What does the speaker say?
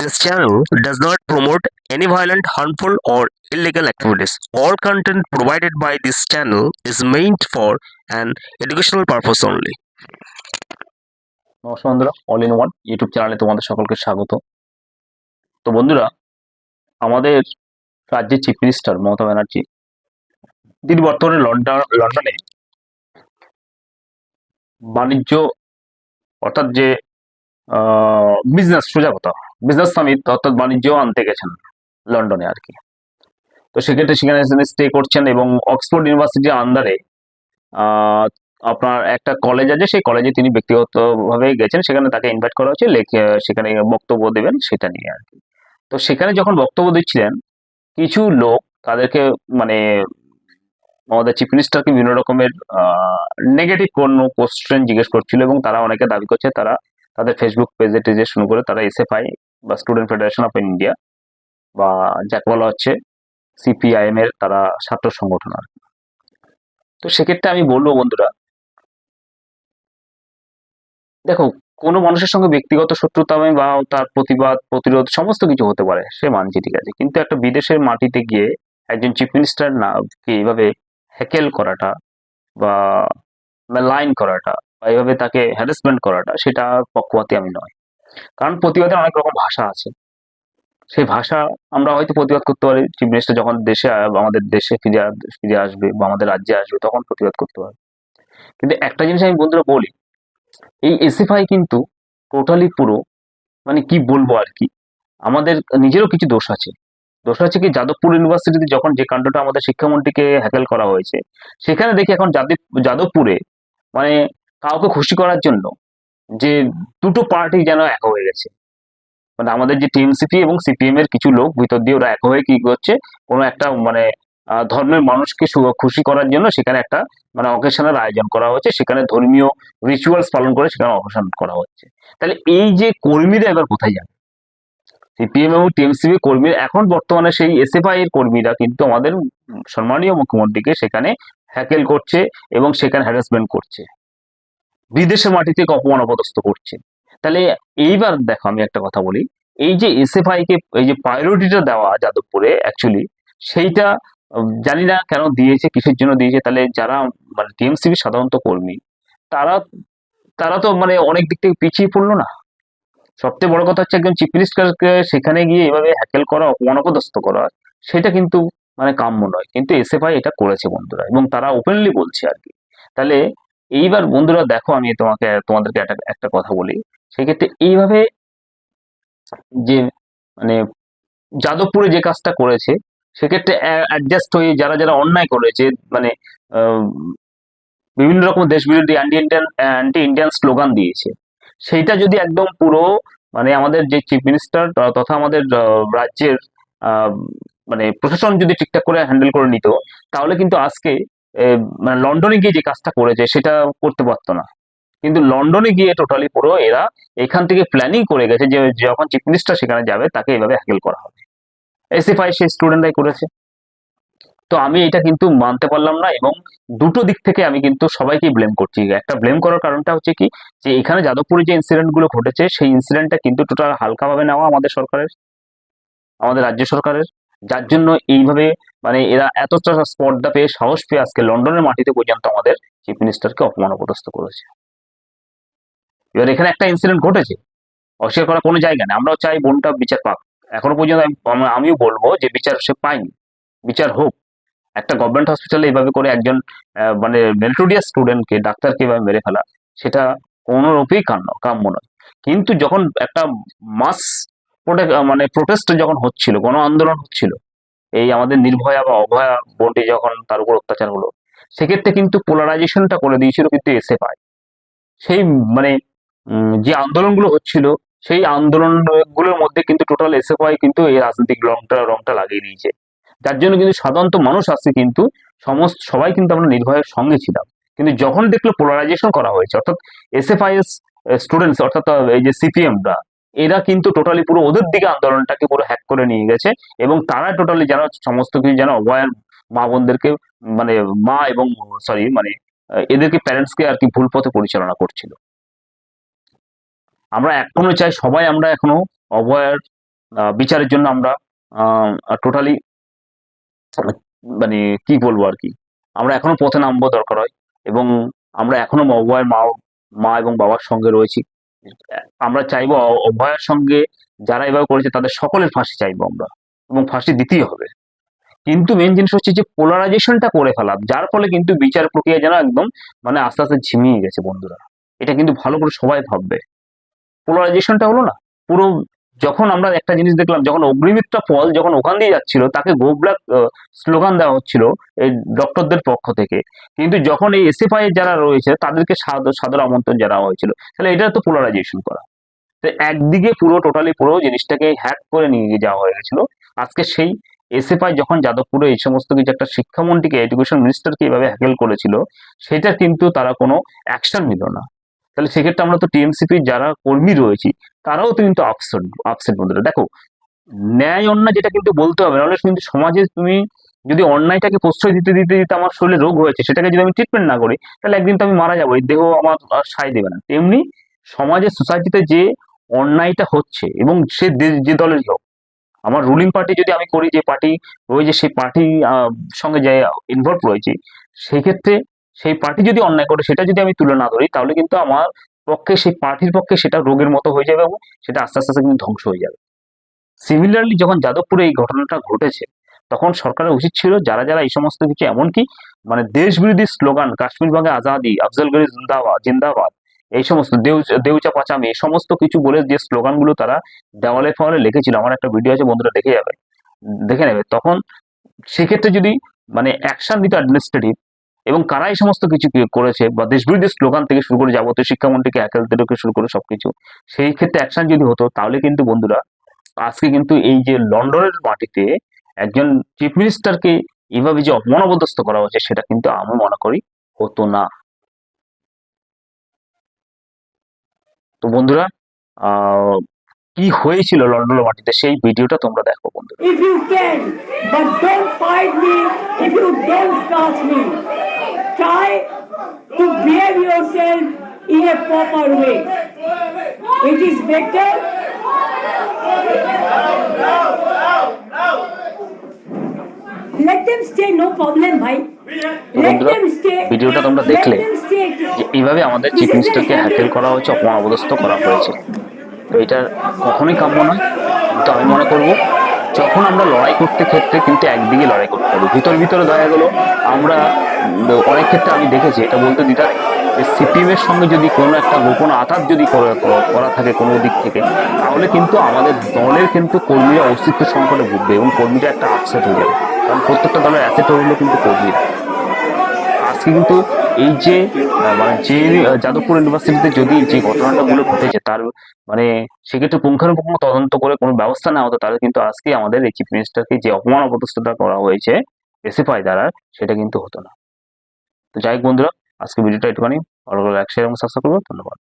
This channel does not promote any violent, harmful, or illegal activities. All content provided by this channel is meant for an educational purpose only. নমস্কার বন্ধুরা all in one YouTube চ্যানেলে তোমাদের সকলকে স্বাগত তো বন্ধুরা আমাদের রাজ্যের চিফ মিনিস্টার মমতা ব্যানার্জি তিনি বর্তমানে লন্ডন লন্ডনে বাণিজ্য অর্থাৎ যে বিজনেস সোজা বিজনেস সামিট অর্থাৎ বাণিজ্য আনতে গেছেন লন্ডনে আর কি। তো সেক্ষেত্রে সেখানে স্টে করছেন এবং অক্সফোর্ড ইউনিভার্সিটির আন্ডারে আপনার একটা কলেজ আছে, সেই কলেজে তিনি ব্যক্তিগতভাবে গেছেন। সেখানে তাকে ইনভাইট করা লেখে, সেখানে বক্তব্য দেবেন, সেটা নিয়ে আর কি। তো সেখানে যখন বক্তব্য দিচ্ছিলেন, কিছু লোক তাদেরকে মানে আমাদের চিফ মিনিস্টারকে বিভিন্ন রকমের নেগেটিভ কোনো কোশ্চেন জিজ্ঞেস করছিল এবং তারা অনেকে দাবি করছে, তারা তাদের ফেসবুক পেজে টেজে শুরু করে তারা এসএফআই বা স্টুডেন্ট ফেডারেশন অফ ইন্ডিয়া বা যাকে বলা হচ্ছে সিপিআইএম এর তারা ছাত্র সংগঠন আর তো সেক্ষেত্রে আমি বলব বন্ধুরা, দেখো, কোনো মানুষের সঙ্গে ব্যক্তিগত শত্রুতা বা তার প্রতিবাদ, প্রতিরোধ সমস্ত কিছু হতে পারে, সে মানছে ঠিক আছে। কিন্তু একটা বিদেশের মাটিতে গিয়ে একজন চিফ মিনিস্টার না, কে এইভাবে হ্যাকেল করাটা বা লাইন করাটা বা এইভাবে তাকে হ্যারাসমেন্ট করাটা সেটা পক্ষপাতি আমি নয়। কারণ প্রতিবাদের অনেক রকম ভাষা আছে। সেই ভাষা আমরা হয়তো প্রতিবাদ করতে পারি চিফ মিনিস্টার যখন দেশে আমাদের দেশে ফিরে ফিরে আসবে বা আমাদের রাজ্যে আসবে তখন প্রতিবাদ করতে পারবে কিন্তু একটা জিনিস আমি বন্ধুরা বলি, এই এসএফআই কিন্তু টোটালি পুরো মানে কি বলব আর কি, আমাদের নিজেরও কিছু দোষ আছে। দোষ আছে কি যাদবপুর ইউনিভার্সিটিতে যখন যে কাণ্ডটা আমাদের শিক্ষামন্ত্রীকে হ্যাকেল করা হয়েছে, সেখানে দেখি এখন যাদব যাদবপুরে মানে কাউকে খুশি করার জন্য যে দুটো পার্টি যেন এক হয়ে গেছে। মানে আমাদের যে টিএমসিপি এবং সিপিএম এর কিছু লোক, ভিতর দিয়ে ওরা এক হয়ে কি করছে, কোনো একটা মানে ধর্মের মানুষকে খুশি করার জন্য সেখানে একটা মানে অকেশনের আয়োজন করা হচ্ছে, সেখানে ধর্মীয় রিচুয়ালস পালন করে সেখানে অকেশন করা হচ্ছে। তাহলে এই যে কর্মীরা এবার কোথায় যাবে? সিপিএম এবং টিএমসিপি কর্মীরা, এখন বর্তমানে সেই এসএফআই এর কর্মীরা কিন্তু আমাদের সম্মানীয় মুখ্যমন্ত্রীকে সেখানে হ্যাকেল করছে এবং সেখানে হ্যারাসমেন্ট করছে। বিদেশের মাটিতে অপমান অপদস্থ করছে। তাহলে এইবার দেখো আমি একটা কথা বলি, এই যে এসএফআই কে, এই যে প্রায়োরিটিটা দেওয়া যাদবপুরে অ্যাকচুয়ালি সেইটা জানি না কেন দিয়েছে, কিসের জন্য দিয়েছে, তাহলে যারা মানে টিএমসিবি সাধারণত কর্মী, তারা তারা তো মানে অনেক দিক থেকে পিছিয়ে পড়ল না। সবচেয়ে বড় কথা হচ্ছে একজন চিফ মিনিস্টারকে সেখানে গিয়ে এভাবে হ্যাকেল করা অপমান অপদস্থ করা, সেটা কিন্তু মানে কাম্য নয়। কিন্তু এসএফআই এটা করেছে বন্ধুরা, এবং তারা ওপেনলি বলছে আর কি। তাহলে এইবার বন্ধুরা দেখো, আমি তোমাকে, তোমাদেরকে একটা একটা কথা বলি। সেক্ষেত্রে এইভাবে যে মানে যাদবপুরে যে কাজটা করেছে, সেক্ষেত্রে অ্যাডজাস্ট হয়ে যারা যারা অন্যায় করেছে মানে বিভিন্ন রকম দেশ বিরোধী anti Indian anti Indian slogan দিয়েছে। সেইটা যদি একদম পুরো মানে আমাদের যে চিফ মিনিস্টার তথা আমাদের রাজ্যের মানে প্রশাসন যদি ঠিকঠাক করে হ্যান্ডেল করে নিত, তাহলে কিন্তু আজকে মানে লন্ডনে গিয়ে যে কাজটা করেছে সেটা করতে পারতো না। কিন্তু লন্ডনে গিয়ে টোটালি পুরো এরা এখান থেকে প্ল্যানিং করে গেছে যে যখন চিফ মিনিস্টার সেখানে যাবে তাকে এভাবে হ্যাকেল করা হবে। এসএফআই সেই স্টুডেন্টরাই করেছে। তো আমি এটা কিন্তু মানতে পারলাম না এবং দুটো দিক থেকে আমি কিন্তু সবাইকে ব্লেম করছি। একটা ব্লেম করার কারণটা হচ্ছে কি যে এখানে যাদবপুরে যে ইনসিডেন্টগুলো ঘটেছে সেই ইনসিডেন্টটা কিন্তু টোটাল হালকাভাবে নেওয়া আমাদের সরকারের, আমাদের রাজ্য সরকারের। যার জন্য এইভাবে মানে এরা এতটা স্পর্ধা পেয়ে সাহস পেয়ে আজকে লন্ডনের মাটিতে পর্যন্ত আমাদের চিফ মিনিস্টারকে অপমান অপদস্থ করেছে। এবার এখানে একটা ইনসিডেন্ট ঘটেছে। অস্বীকার করার কোনো জায়গা নেই। আমরাও চাই বোনটা বিচার পাক। এখনও পর্যন্ত আমি- আমি- আমিও বলব যে বিচার সে পায়নি। বিচার হোক। একটা গভর্নমেন্ট হসপিটালে এইভাবে করে একজন মানে মেরিটোরিয়াস স্টুডেন্টকে ডাক্তারকে এভাবে মেরে ফেলা, সেটা কোনোরূপেই কাম্য কাম্য নয়। কিন্তু যখন একটা মাস মানে প্রোটেস্ট যখন হচ্ছিল, গণ আন্দোলন হচ্ছিল, এই আমাদের নির্ভয়া বা অভয়া বোনটি যখন তার উপর অত্যাচার হলো, সেক্ষেত্রে কিন্তু পোলারাইজেশনটা করে দিয়েছিল কিন্তু এসে পায় সেই মানে যে আন্দোলনগুলো হচ্ছিল, সেই আন্দোলনগুলোর মধ্যে কিন্তু টোটাল এসএফআই কিন্তু এই রাজনৈতিক রংটা রংটা লাগিয়ে দিয়েছে। যার জন্য কিন্তু সাধারণত মানুষ আসছে কিন্তু, সমস্ত, সবাই কিন্তু আমরা নির্ভয়ের সঙ্গে ছিলাম। কিন্তু যখন দেখল পোলারাইজেশন করা হয়েছে, অর্থাৎ এসএফআইএস স্টুডেন্টস অর্থাৎ এই যে সিপিএমরা এরা কিন্তু টোটালি পুরো ওদের দিকে আন্দোলনটাকে পুরো হ্যাক করে নিয়ে গেছে এবং তারা টোটালি যেন সমস্ত কিছু যেন অভয়ার মা বোনদেরকে মানে মা এবং সরি মানে এদেরকে প্যারেন্টসকে আর কি ভুল পথে পরিচালনা করছিল। আমরা এখনও চাই সবাই আমরা এখনও অভয়ার আহ, বিচারের জন্য আমরা টোটালি মানে কি বলব আর কি আমরা এখনও পথে নামবো দরকার হয় এবং আমরা এখনও অভয়ের মা মা এবং বাবার সঙ্গে রয়েছি। আমরা চাইব অভয়ের সঙ্গে যারা এভাবে করেছে, তাদের সকলের ফাঁসি চাইব আমরা। এবং ফাঁসি দিতেই হবে। কিন্তু মেন জিনিস হচ্ছে যে পোলারাইজেশনটা করে ফেলা, যার ফলে কিন্তু বিচার প্রক্রিয়া যেন একদম মানে আস্তে আস্তে ঝিমিয়ে গেছে বন্ধুরা। এটা কিন্তু ভালো করে সবাই ভাববে। পোলারাইজেশনটা হলো না, পুরো যখন আমরা একটা জিনিস দেখলাম, যখন অগ্নিমিত্রা ফল যখন ওখান দিয়ে যাচ্ছিল, তাকে গো স্লোগান দেওয়া হচ্ছিল এই ডক্টরদের পক্ষ থেকে। কিন্তু যখন এই এসএফআই যারা রয়েছে, তাদেরকে সাদর আমন্ত্রণ জানাওয়া হয়েছিল। তাহলে এটা তো পোলারাইজেশন করা। তো একদিকে পুরো টোটালি পুরো জিনিসটাকে হ্যাক করে নিয়ে যাওয়া হয়ে গেছিল। আজকে সেই এসএফআই যখন যাদবপুরে এই সমস্ত কিছু একটা শিক্ষামন্ত্রীকে এডুকেশন মিনিস্টারকে এভাবে হ্যাকেল করেছিল, সেটা কিন্তু তারা কোনো অ্যাকশন নিল না। তাহলে সেক্ষেত্রে আমরা তো টিএমসিপি যারা কর্মী রয়েছি, তারাও তো কিন্তু আপসেট আপসেট বন্ধুরা। দেখো, ন্যায় অন্যায় যেটা কিন্তু বলতে হবে, নাহলে কিন্তু সমাজে তুমি যদি অন্যায়টাকে প্রশ্রয় দিতে দিতে দিতে আমার শরীরে রোগ হয়েছে, সেটাকে যদি আমি ট্রিটমেন্ট না করি, তাহলে একদিন তো আমি মারা যাব, এই দেহ আমার আর সায় দেবে না। তেমনি সমাজে সোসাইটিতে যে অন্যায়টা হচ্ছে, এবং সে যে দলেরই হোক, আমার রুলিং পার্টি যদি আমি করি, যে পার্টি রয়েছে সেই পার্টি সঙ্গে যে ইনভলভ রয়েছে সেই ক্ষেত্রে সেই পার্টি যদি অন্যায় করে, সেটা যদি আমি তুলে না ধরি, তাহলে কিন্তু আমার পক্ষে সেই পার্টির পক্ষে সেটা রোগের মতো হয়ে যাবে এবং সেটা আস্তে আস্তে আস্তে কিন্তু ধ্বংস হয়ে যাবে। সিমিলারলি যখন যাদবপুরে এই ঘটনাটা ঘটেছে, তখন সরকারের উচিত ছিল যারা যারা এই সমস্ত কিছু এমনকি মানে দেশ বিরোধী স্লোগান, কাশ্মীর ভাগে আজাদি, আফজল গরি জিন্দাবাদ জিন্দাবাদ, এই সমস্ত দেউ, দেউচা পাচামি, এই সমস্ত কিছু বলে যে স্লোগানগুলো তারা দেওয়ালে ফওয়ালে লিখেছিল, আমার একটা ভিডিও আছে, বন্ধুরা দেখে যাবে। দেখে নেবে। তখন সেক্ষেত্রে যদি মানে অ্যাকশন দিত অ্যাডমিনিস্ট্রেটিভ এবং কারা এই সমস্ত কিছু করেছে বা দেশবিরোধী স্লোগান থেকে শুরু করে যাবতীয় শিক্ষামন্ত্রীকে একেল থেকে শুরু করে সবকিছু, সেই ক্ষেত্রে অ্যাকশন যদি হতো, তাহলে কিন্তু বন্ধুরা আজকে কিন্তু এই যে লন্ডনের মাটিতে একজন চিফ মিনিস্টারকে এভাবে যে অপমানবদস্ত করা হচ্ছে সেটা কিন্তু আমি মনে করি হতো না। তো বন্ধুরা কি হয়েছিল লন্ডনের মাটিতে সেই ভিডিওটা তোমরা দেখো বন্ধুরা। Try to behave yourself in a proper way. It is better. Let them stay, no problem, bhai. Let them stay. ভিডিওটা তোমরা দেখলে. যে এইভাবে আমাদের চিফ মিনিস্টারকে হ্যাকেল করা হয়েছে অপমান অবদস্ত করা হয়েছে তো এটা কখনোই কাম্য নয় কিন্তু আমি মনে করব যখন আমরা লড়াই করতে ক্ষেত্রে কিন্তু একদিকে লড়াই করতে হবে ভিতর ভিতরে দেখা গেলো আমরা অনেক ক্ষেত্রে আমি দেখেছি, এটা বলতে দিতে যে সিপিএম এর সঙ্গে যদি কোনো একটা গোপন আঘাত যদি করা থাকে কোনো দিক থেকে, তাহলে কিন্তু আমাদের দলের কিন্তু কর্মীরা অস্তিত্ব সংকটে ভুগবে এবং কর্মীরা একটা আপসেট হয়ে যাবে। কারণ প্রত্যেকটা দলের অ্যাসেট হলো কিন্তু কর্মীরা। আজকে কিন্তু এই যে মানে যে যাদবপুর ইউনিভার্সিটিতে যদি যে ঘটনাটা গুলো ঘটেছে, তার মানে সেক্ষেত্রে পুঙ্খানুপুঙ্খ তদন্ত করে কোনো ব্যবস্থা নেওয়া হতো, তাহলে কিন্তু আজকে আমাদের এই চিফ মিনিস্টারকে যে অপমান অপদস্থতা করা হয়েছে এসিফাই দ্বারা, সেটা কিন্তু হতো না। তো যাই হোক বন্ধুরা আজকে ভিডিওটা একটুখানি ভালো করে লাইক শেয়ার এবং সাবস্ক্রাইব করব ধন্যবাদ।